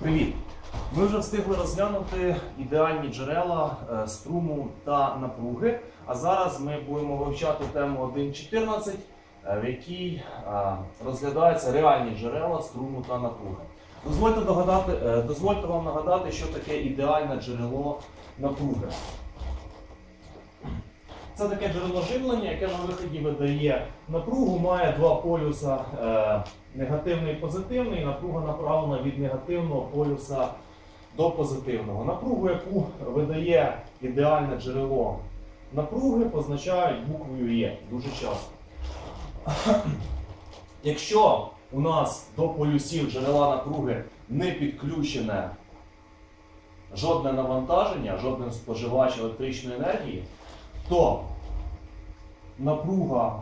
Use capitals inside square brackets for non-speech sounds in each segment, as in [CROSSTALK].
Привіт! Ми вже встигли розглянути ідеальні джерела е, струму та напруги. А зараз ми будемо вивчати тему 1.14, е, в якій е, розглядаються реальні джерела струму та напруги. Дозвольте, догадати, дозвольте вам нагадати, що таке ідеальне джерело напруги. Це таке джерело живлення, яке на виході видає напругу, має два полюса е, негативний і позитивний. Напруга направлена від негативного полюса до позитивного. Напругу, яку видає ідеальне джерело напруги, позначають буквою Є дуже часто. [CLEARS THROAT] Якщо у нас до полюсів джерела напруги не підключене жодне навантаження, жоден споживач електричної енергії, то напруга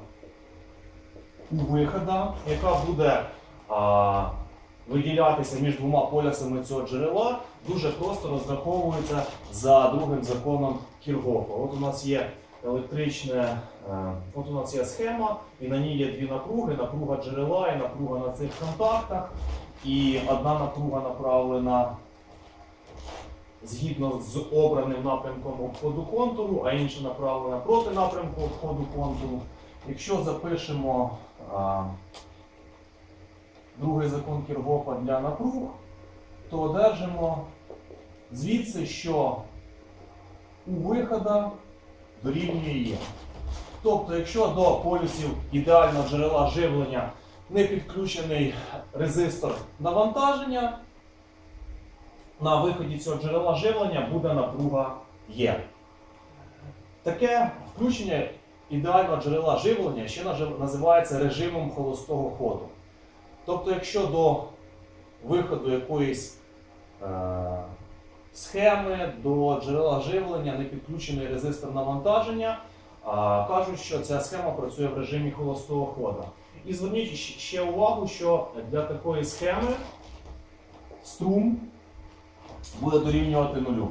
у вихода, яка буде а, виділятися між двома полюсами цього джерела, дуже просто розраховується за другим законом Кіргофа. От у нас є електричне, е, от у нас є схема, і на ній є дві напруги: напруга джерела і напруга на цих контактах. І одна напруга направлена згідно з обраним напрямком обходу контуру, а інша направлена проти напрямку обходу контуру. Якщо запишемо а, другий закон Кіргофа для напруг, то одержимо звідси, що у вихода дорівнює Є. Тобто, якщо до полюсів ідеального джерела живлення не підключений резистор навантаження, на виході цього джерела живлення буде напруга Є. Таке включення ідеального джерела живлення ще називається режимом холостого ходу. Тобто, якщо до виходу якоїсь е, схеми до джерела живлення не підключений резистор навантаження, кажуть, що ця схема працює в режимі холостого ходу. І зверніть ще увагу, що для такої схеми струм буде дорівнювати нулю.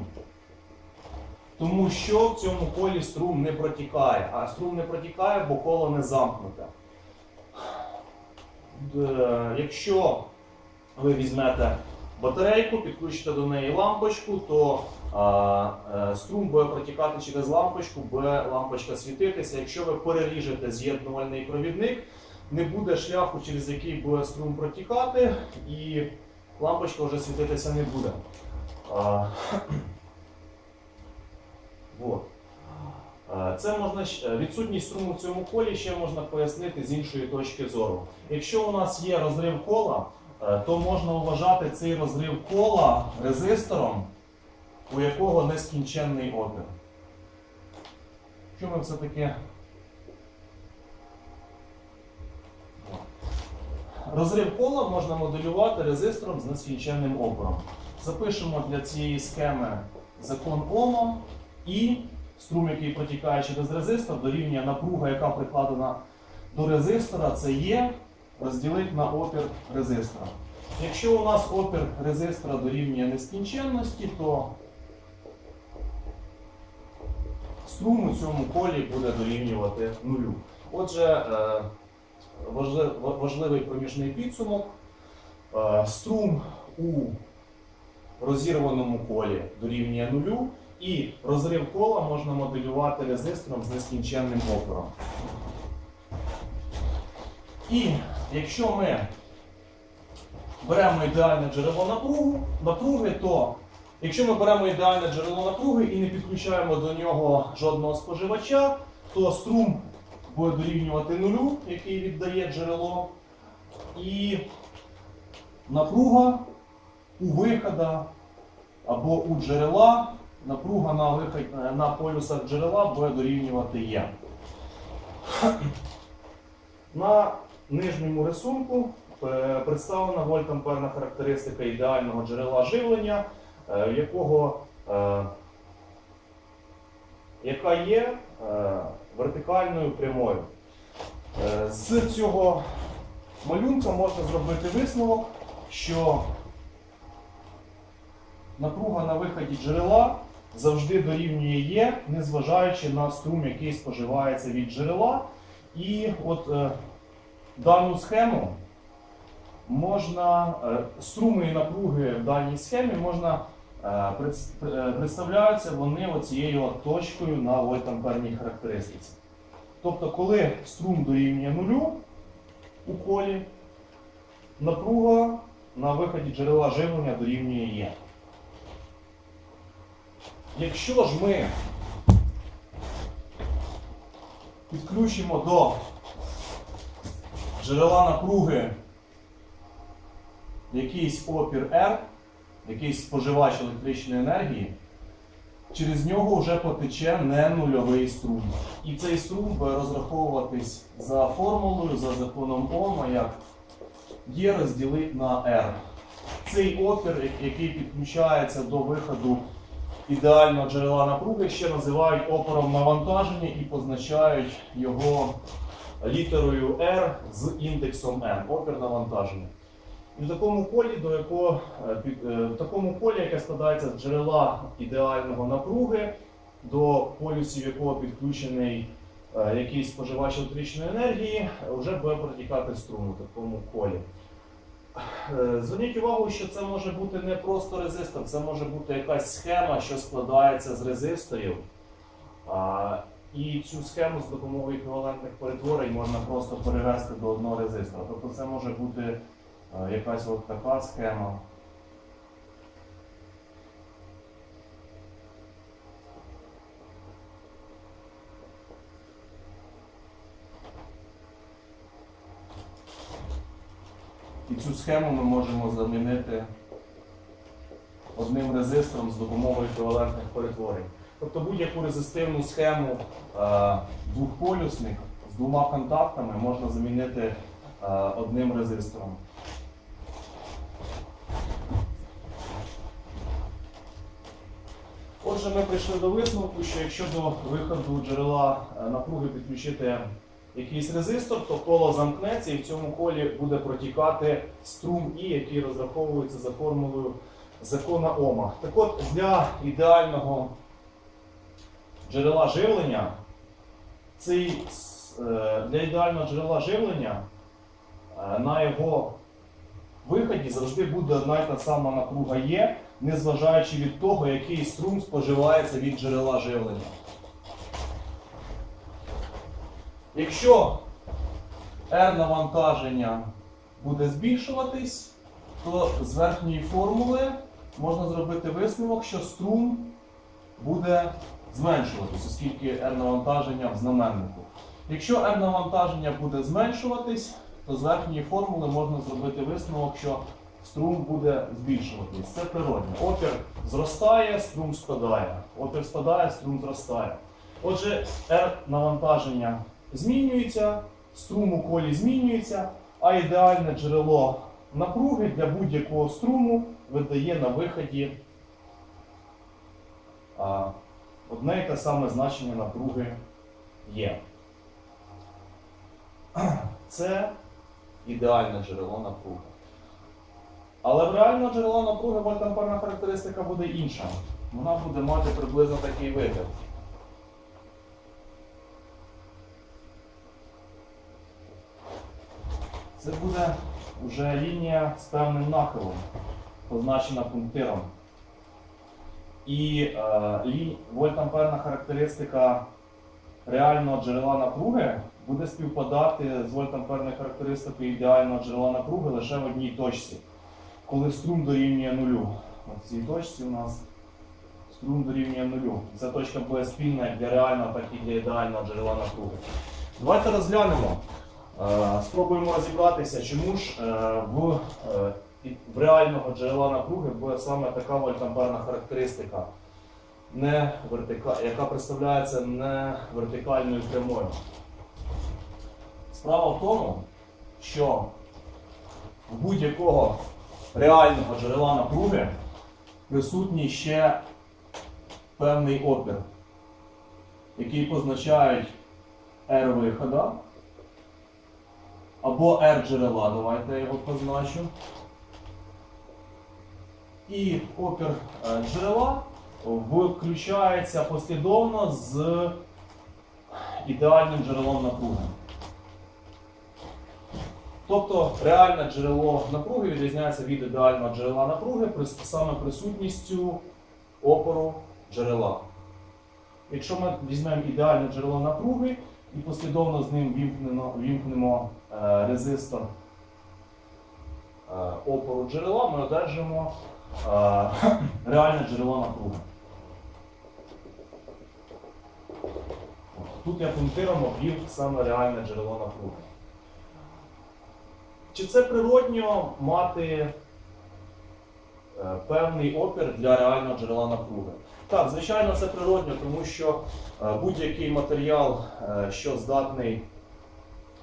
Тому що в цьому колі струм не протікає, а струм не протікає, бо коло не замкнуте. Якщо ви візьмете батарейку, підключите до неї лампочку, то а, е, струм буде протікати через лампочку, буде лампочка світитися. Якщо ви переріжете з'єднувальний провідник, не буде шляху, через який буде струм протікати, і лампочка вже світитися не буде. А, [CLEARS THROAT] вот. Це можна е, відсутність струму в цьому колі ще можна пояснити з іншої точки зору. Якщо у нас є розрив кола, е, то можна вважати цей розрив кола резистором, у якого нескінченний опір. Що ми все-таки Розрив кола можна моделювати резистором з нескінченним опором. Запишемо для цієї схеми закон Ома і струм, який протікає через резистор, дорівнює напруга, яка прикладена до резистора, це є розділити на опір резистора. Якщо у нас опір резистора дорівнює нескінченності, то струм у цьому колі буде дорівнювати нулю. Отже, е, важливий проміжний підсумок. Е, Струм у розірваному колі дорівнює нулю, і розрив кола можна моделювати резистором з нескінченним опором. І якщо ми беремо ідеальне джерело напругу, напруги, то якщо ми беремо ідеальне джерело напруги і не підключаємо до нього жодного споживача, то струм буде дорівнювати нулю, який віддає джерело, і напруга у вихода або у джерела, напруга на, виход, на полюсах джерела буде дорівнювати Є. [CLEARS THROAT] На нижньому рисунку е, представлена вольтамперна характеристика ідеального джерела живлення, е, якого, е, яка є е, вертикальною прямою. Е, З цього малюнка можна зробити висновок, що напруга на виході джерела завжди дорівнює Є, незважаючи на струм, який споживається від джерела. І от е, дану схему можна е, струми і напруги в даній схемі можна е, е, представляються вони оцією точкою на вольтамперній характеристиці. Тобто, коли струм дорівнює нулю у колі, напруга на виході джерела живлення дорівнює Є. Якщо ж ми підключимо до джерела напруги якийсь опір R, якийсь споживач електричної енергії, через нього вже потече не нульовий струм. І цей струм буде розраховуватись за формулою, за законом Ома, як Є розділить на R. Цей опір, який підключається до виходу ідеального джерела напруги, ще називають опором навантаження і позначають його літерою R з індексом N, опір навантаження. І в такому полі, до якого, е, е, в такому полі, яке складається з джерела ідеального напруги, до полюсів якого підключений е, якийсь споживач електричної енергії, вже буде протікати струм у такому колі. Е, Зверніть увагу, що це може бути не просто резистор, це може бути якась схема, що складається з резисторів. А, І цю схему з допомогою еквівалентних перетворень можна просто перевести до одного резистора. Тобто це може бути е, якась от така схема. І цю схему ми можемо замінити одним резистором з допомогою еквівалентних перетворень. Тобто будь-яку резистивну схему е, двохполюсних з двома контактами можна замінити е, одним резистором. Отже, ми прийшли до висновку, що якщо до виходу джерела е, напруги підключити якийсь резистор, то коло замкнеться і в цьому колі буде протікати струм І, який розраховується за формулою закона Ома. Так от, для ідеального джерела живлення, цей, е, для ідеального джерела живлення е, на його виході завжди буде одна й та сама напруга Є, незважаючи від того, який струм споживається від джерела живлення. Якщо R навантаження буде збільшуватись, то з верхньої формули можна зробити висновок, що струм буде зменшуватись, оскільки R навантаження в знаменнику. Якщо R навантаження буде зменшуватись, то з верхньої формули можна зробити висновок, що струм буде збільшуватись. Це природне. Опір зростає, струм спадає. Опір спадає, струм зростає. Отже, R навантаження змінюється, струм у колі змінюється, а ідеальне джерело напруги для будь-якого струму видає на виході одне і те саме значення напруги є. [CLEARS THROAT] Це ідеальне джерело напруги. Але в реального джерела напруги вольтамперна характеристика буде інша. Вона буде мати приблизно такий вигляд. Це буде вже лінія з певним нахилом, позначена пунктиром. І е, вольтамперна характеристика реального джерела напруги буде співпадати з вольтамперною характеристикою ідеального джерела напруги лише в одній точці, коли струм дорівнює нулю. В цій точці у нас струм дорівнює нулю. Ця точка буде спільна як для реального, так і для ідеального джерела напруги. Давайте розглянемо. Е, Спробуємо розібратися, чому ж е, в, е, в реального джерела напруги буде саме така вольтамперна характеристика, не вертика... яка представляється не вертикальною прямою. Справа в тому, що в будь-якого реального джерела напруги присутній ще певний опір, який позначають R вихода або R джерела, давайте я його позначу. І опір е, джерела включається послідовно з ідеальним джерелом напруги. Тобто реальне джерело напруги відрізняється від ідеального джерела напруги саме присутністю опору джерела. Якщо ми візьмемо ідеальне джерело напруги і послідовно з ним вімкнемо, вімкнемо е, резистор е, опору джерела, ми одержимо е, [COUGHS] реальне джерело напруги. Тут я пунктиром обвів саме реальне джерело напруги. Чи це природньо мати е, певний опір для реального джерела напруги? Так, звичайно, це природньо, тому що е, будь-який матеріал, е, що здатний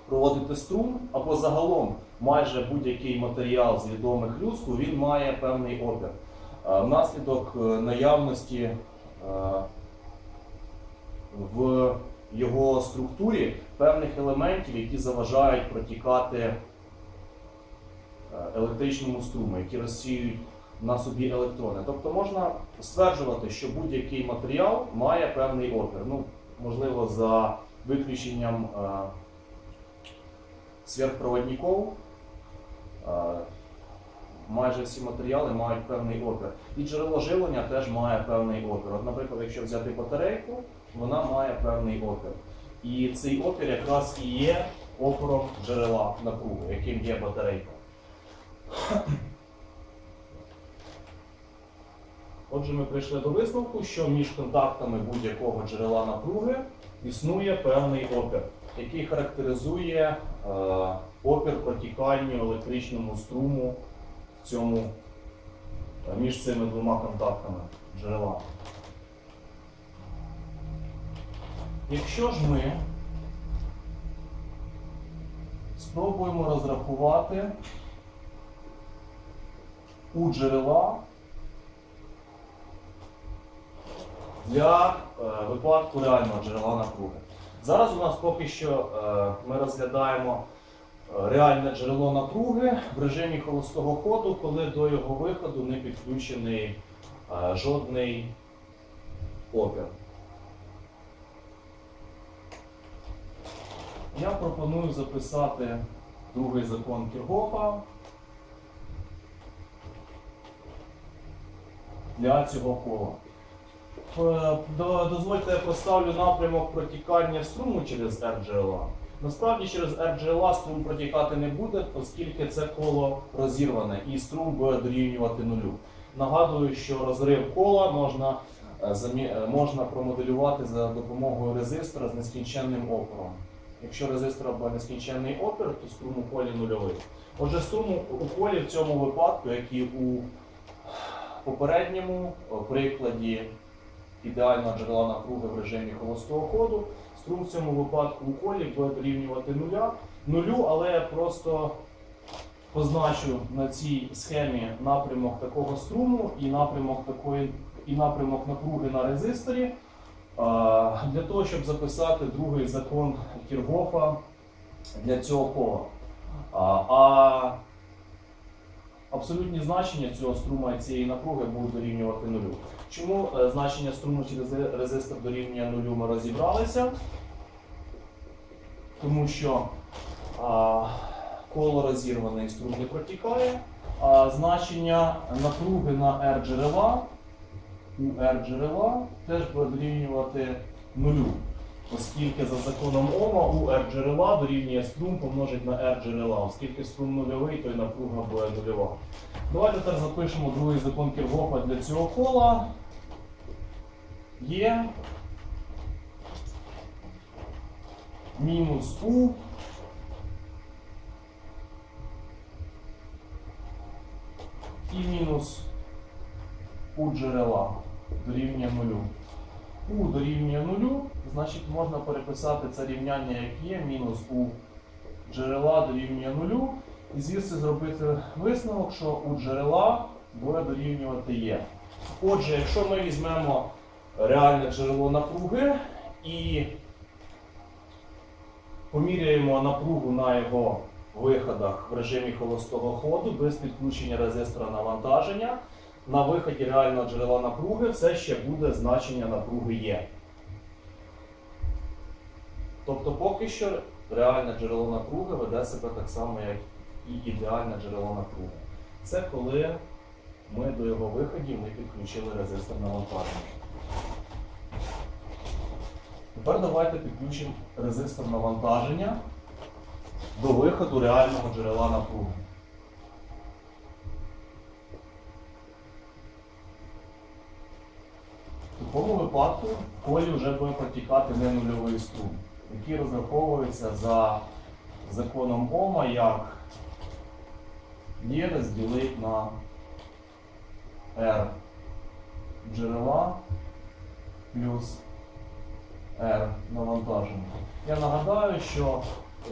проводити струм, або загалом майже будь-який матеріал з відомих людству, він має певний опір. Е, Внаслідок наявності в його структурі певних елементів, які заважають протікати електричному струму, які розсіюють на собі електрони. Тобто можна стверджувати, що будь-який матеріал має певний опір. Ну, можливо, за виключенням е, сверхпроводників, е, майже всі матеріали мають певний опір. І джерело живлення теж має певний опір. От, наприклад, якщо взяти батарейку, вона має певний опір. І цей опір якраз і є опором джерела напруги, яким є батарейка. Отже, ми прийшли до висновку, що між контактами будь-якого джерела напруги існує певний опір, який характеризує е, опір протіканню електричному струму в цьому, е, між цими двома контактами джерела. Якщо ж ми спробуємо розрахувати у джерела для е, випадку реального джерела напруги. Зараз у нас поки що е, ми розглядаємо е, реальне джерело напруги в режимі холостого ходу, коли до його виходу не підключений жодний опір. Я пропоную записати другий закон Кіргофа для цього кола. Е, до- Дозвольте, я поставлю напрямок протікання струму через R джерела. Насправді через R джерела струм протікати не буде, оскільки це коло розірване і струм буде дорівнювати нулю. Нагадую, що розрив кола можна, е, е, можна промоделювати за допомогою резистора з нескінченним опором. Якщо резистора буде нескінченний опір, то струм у колі нульовий. Отже, струм у колі в цьому випадку, як і у попередньому прикладі ідеального джерела напруги в режимі холостого ходу, струм в цьому випадку у колі буде дорівнювати нуля, нулю, але я просто позначу на цій схемі напрямок такого струму і напрямок такої і напрямок напруги на резисторі. Для того, щоб записати другий закон Кіргофа для цього кола. А, А абсолютні значення цього струма і цієї напруги будуть дорівнювати нулю. Чому е, значення струму через резистор дорівнює нулю ми розібралися? Тому що а, коло розірване і струм не протікає, а значення напруги на R джерела у R джерела теж буде дорівнювати нулю. Оскільки за законом Ома у R джерела дорівнює струм помножить на R джерела. Оскільки струм нульовий, то й напруга буде нульова. Давайте тепер запишемо другий закон Кіргофа для цього кола. Є мінус У і мінус у джерела дорівнює нулю. У дорівнює нулю, значить можна переписати це рівняння, як є, мінус у джерела дорівнює нулю. І звідси зробити висновок, що у джерела буде дорівнювати є. Отже, якщо ми візьмемо реальне джерело напруги і поміряємо напругу на його виходах в режимі холостого ходу без підключення резистора навантаження, на виході реального джерела напруги все ще буде значення напруги Є. Тобто поки що реальне джерело напруги веде себе так само, як і ідеальне джерело напруги. Це коли ми до його виходів не підключили резистор навантаження. Тепер давайте підключимо резистор навантаження до виходу реального джерела напруги. В такому випадку в колі вже буде протікати не нульовий струм, який розраховується за законом Ома як Є розділить на R джерела плюс R навантаження. Я нагадаю, що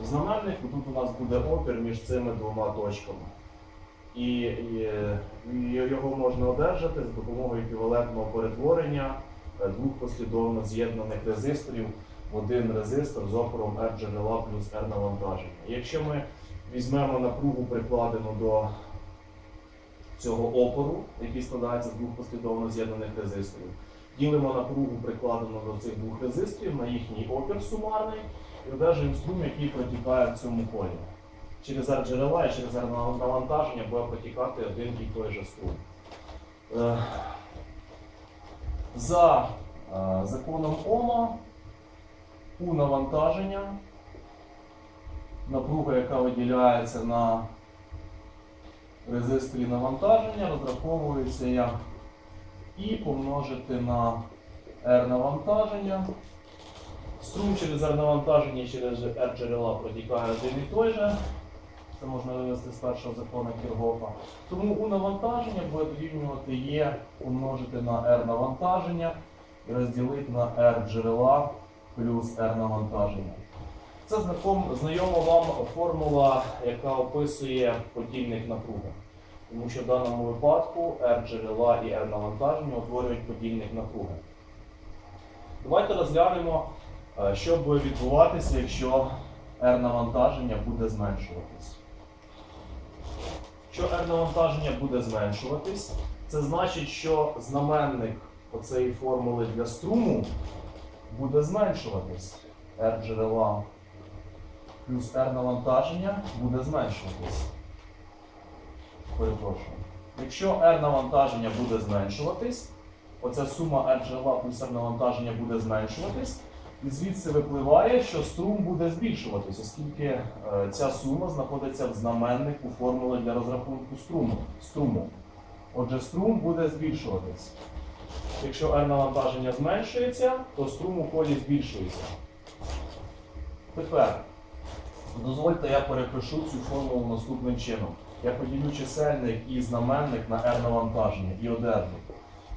в знаменнику тут у нас буде опір між цими двома точками. І, і, і його можна одержати за допомогою еквівалентного перетворення е, двох послідовно з'єднаних резисторів в один резистор з опором R джерела плюс R навантаження. Якщо ми візьмемо напругу прикладену до цього опору, який складається з двох послідовно з'єднаних резисторів, ділимо напругу прикладену до цих двох резисторів на їхній опір сумарний і одержуємо струм, який протікає в цьому колі. Через R джерела і через R навантаження буде протікати один і той же струм. Е, За е, законом Ома у навантаження напруга, яка виділяється на резисторі навантаження, розраховується як І помножити на R навантаження. Струм через R навантаження і через R джерела протікає один і той же. Це можна вивести з першого закону Кіргофа. Тому у навантаження буде дорівнювати Є помножити на R навантаження і розділити на R джерела плюс R навантаження. Це знайома вам формула, яка описує подільник напруги. Тому що в даному випадку R джерела і R навантаження утворюють подільник напруги. Давайте розглянемо, е, що буде відбуватися, якщо R навантаження буде зменшуватись. Якщо R навантаження буде зменшуватись, це значить, що знаменник оцеї формули для струму буде зменшуватись. R джерела плюс R навантаження буде зменшуватись. Перепрошую. Якщо R навантаження буде зменшуватись, оця сума R джерела плюс R навантаження буде зменшуватись, і звідси випливає, що струм буде збільшуватись, оскільки е, ця сума знаходиться в знаменнику формули для розрахунку струму. струму. Отже, струм буде збільшуватись. Якщо R навантаження зменшується, то струм у колі збільшується. Тепер дозвольте я перепишу цю формулу наступним чином. Я поділю чисельник і знаменник на R навантаження і одержу.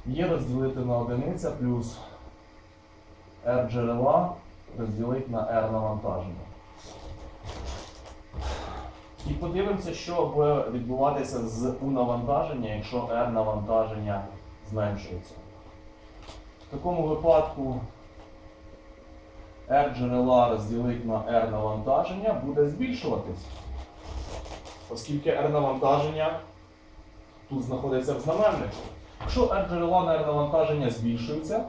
Є розділити на одиниця плюс R джерела розділити на R навантаження. І подивимося, що буде відбуватися з у навантаження, якщо R навантаження зменшується. В такому випадку R джерела розділити на R навантаження буде збільшуватись. Оскільки R навантаження тут знаходиться в знаменнику. Якщо R джерела на R навантаження збільшується,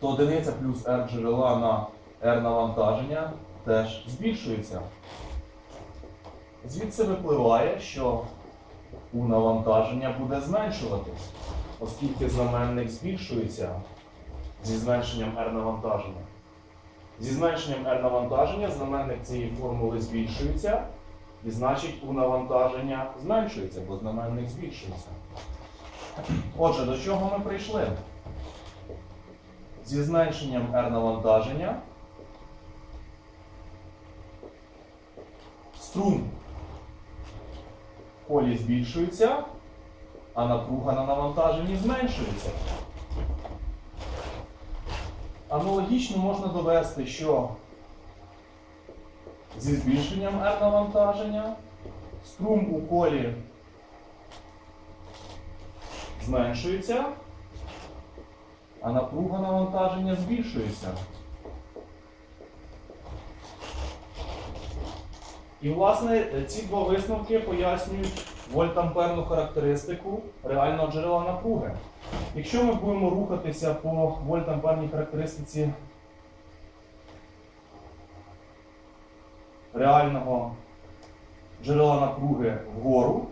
то одиниця плюс R джерела на R навантаження теж збільшується. Звідси випливає, що у навантаження буде зменшуватись, оскільки знаменник збільшується зі зменшенням R навантаження. Зі зменшенням R навантаження знаменник цієї формули збільшується, і значить у навантаження зменшується, бо знаменник збільшується. Отже, до чого ми прийшли? Зі зменшенням R навантаження струм в колі збільшується, а напруга на навантаженні зменшується. Аналогічно можна довести, що зі збільшенням R навантаження струм у колі зменшується, а напруга навантаження збільшується. І, власне, ці два висновки пояснюють вольтамперну характеристику реального джерела напруги. Якщо ми будемо рухатися по вольтамперній характеристиці реального джерела напруги вгору.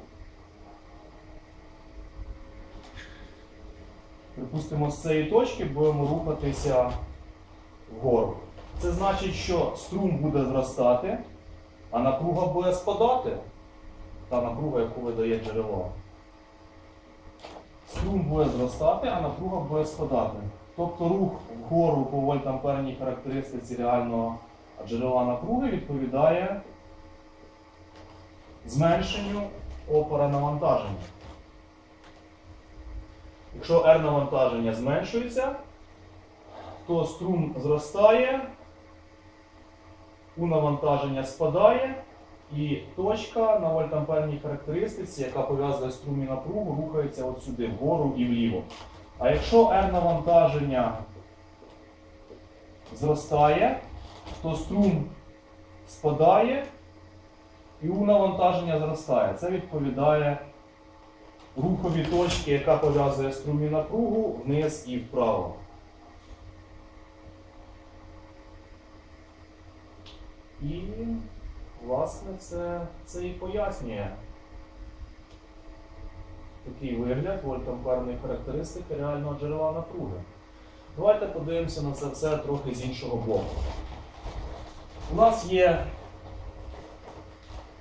Припустимо, з цієї точки будемо рухатися вгору. Це значить, що струм буде зростати, а напруга буде спадати. Та напруга, яку видає джерело. Струм буде зростати, а напруга буде спадати. Тобто рух вгору по вольтамперній характеристиці реального джерела напруги відповідає зменшенню опора навантаження. Якщо R навантаження зменшується, то струм зростає, У навантаження спадає, і точка на вольтамперній характеристиці, яка пов'язує струм і напругу, рухається от сюди, вгору і вліво. А якщо R навантаження зростає, то струм спадає і У навантаження зростає. Це відповідає рухові точки, яка пов'язує струм і напругу вниз і вправо. І, власне, це, це і пояснює такий вигляд вольтамперної характеристики реального джерела напруги. Давайте подивимося на це все трохи з іншого боку. У нас є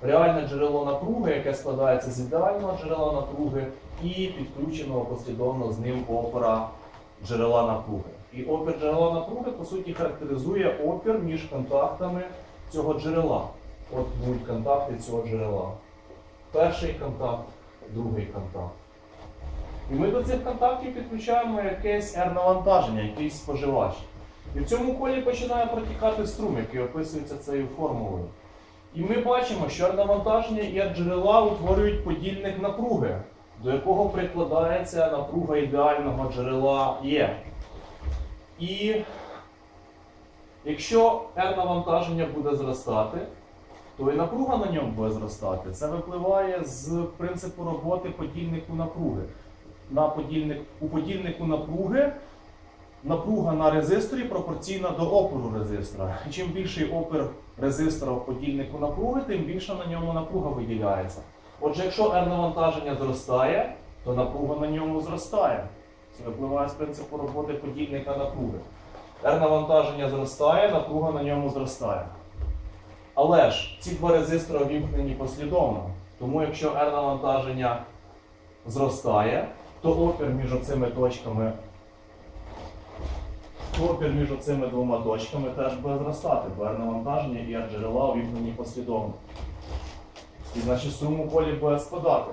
реальне джерело напруги, яке складається з ідеального джерела напруги і підключеного послідовно з ним опора джерела напруги. І опір джерела напруги, по суті, характеризує опір між контактами цього джерела. От будуть контакти цього джерела. Перший контакт, другий контакт. І ми до цих контактів підключаємо якесь R-навантаження, якийсь споживач. І в цьому колі починає протікати струм, який описується цією формулою. І ми бачимо, що R-навантаження і R-джерела утворюють подільник напруги, до якого прикладається напруга ідеального джерела Є. І якщо R-навантаження буде зростати, то і напруга на ньому буде зростати. Це випливає з принципу роботи подільнику напруги. На подільник, у подільнику напруги напруга на резисторі пропорційна до опору резистора. І чим більший опір резистора в подільнику напруги, тим більше на ньому напруга виділяється. Отже, якщо R навантаження зростає, то напруга на ньому зростає. Це випливає з принципу роботи подільника напруги. R навантаження зростає, напруга на ньому зростає. Але ж ці два резистори вімкнені послідовно. Тому якщо R навантаження зростає, то опір між цими точками, то опір між цими двома точками теж буде зростати, R навантаження і R джерела увімкнені послідовно. І значить струм у колі буде спадати.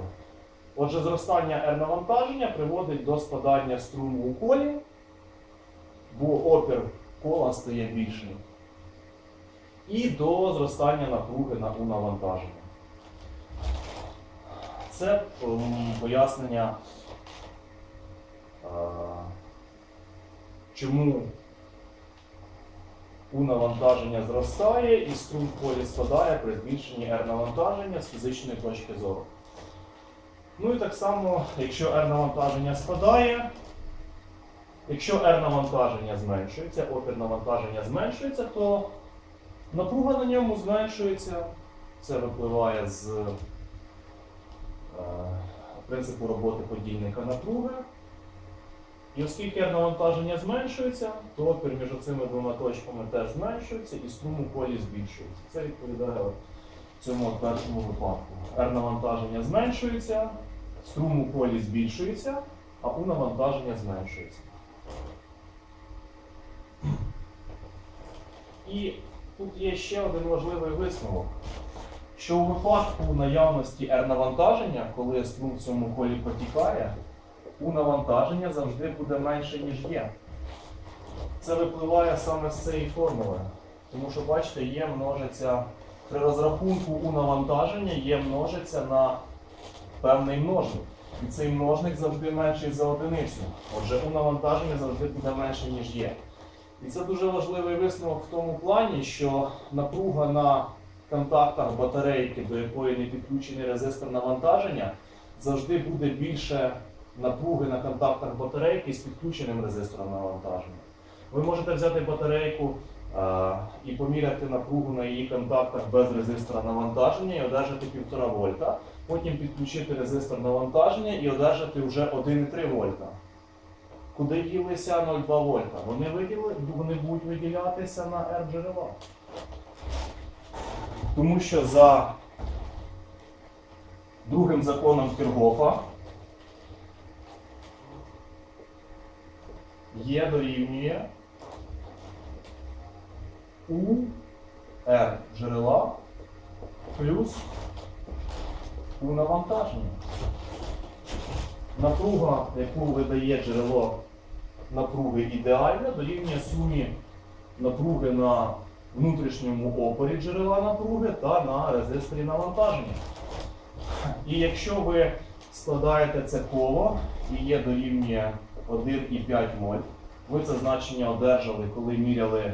Отже, зростання R навантаження приводить до спадання струму у колі, бо опір кола стає більшим. І до зростання напруги на у навантаження. Це пояснення, е, чому у навантаження зростає і струм в полі спадає при збільшенні R навантаження з фізичної точки зору. Ну і так само, якщо R навантаження спадає, якщо R навантаження зменшується, опір навантаження зменшується, то напруга на ньому зменшується. Це випливає з е, принципу роботи подільника напруги. І оскільки навантаження зменшується, то між цими двома точками теж зменшується і струм у полі збільшується. Це відповідає цьому першому випадку. R навантаження зменшується, струм у полі збільшується, а у навантаження зменшується. І тут є ще один важливий висновок, що у випадку наявності R навантаження, коли струм в цьому колі протікає, у навантаження завжди буде менше, ніж є. Це випливає саме з цієї формули. Тому що, бачите, є множиться при розрахунку у навантаження є множиться на певний множник. І цей множник завжди менший за одиницю. Отже, у навантаження завжди буде менше, ніж є. І це дуже важливий висновок в тому плані, що напруга на контактах батарейки, до якої не підключений резистор навантаження, завжди буде більше напруги на контактах батарейки з підключеним резистором навантаження. Ви можете взяти батарейку е, і поміряти напругу на її контактах без резистора навантаження і одержати 1,5 вольта. Потім підключити резистор навантаження і одержати вже 1,3 вольта. Куди ділися 0,2 вольта? Вони, виділи, вони будуть виділятися на R джерела. Тому що за другим законом Кіргофа є дорівнює у R джерела плюс у навантаження. Напруга, яку видає джерело напруги ідеальна, дорівнює сумі напруги на внутрішньому опорі джерела напруги та на резисторі навантаження. І якщо ви складаєте це коло і є дорівнює 1,5 моль, ви це значення одержали, коли міряли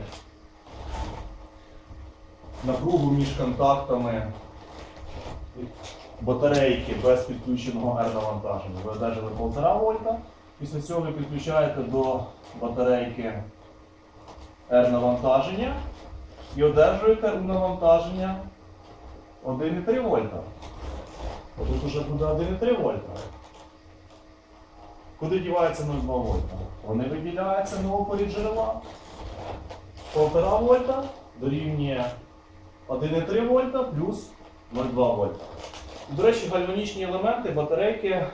напругу між контактами батарейки без підключеного R навантаження. Ви одержали 1,5 вольта. Після цього ви підключаєте до батарейки R навантаження і одержуєте у навантаження 1,3 вольта. Тут вже буде 1,3 вольта. Куди дівається 0,2 вольта? Вони виділяються на опорі джерела. 1,5 вольта дорівнює 1,3 вольта плюс 0,2 вольта. До речі, гальванічні елементи батарейки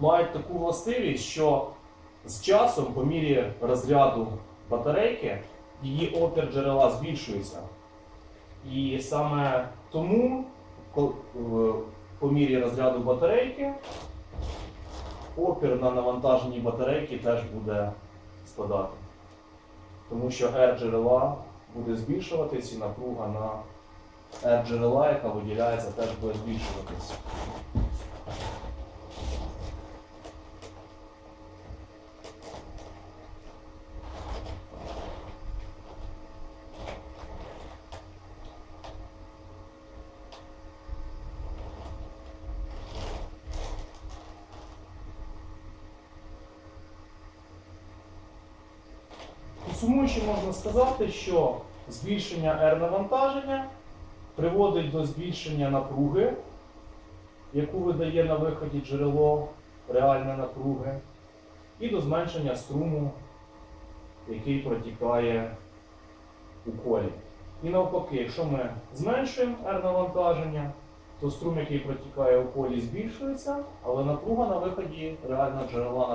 мають таку властивість, що з часом, по мірі розряду батарейки, її опір джерела збільшується. І саме тому, е, по мірі розряду батарейки, опір на навантаженні батарейки теж буде спадати. Тому що R джерела буде збільшуватись і напруга на R джерела, яка виділяється, теж буде збільшуватись. Можна сказати, що збільшення R навантаження приводить до збільшення напруги, яку видає на виході джерело реальної напруги, і до зменшення струму, який протікає у колі. І навпаки, якщо ми зменшуємо R навантаження, то струм, який протікає у колі, збільшується, але напруга на виході реального джерела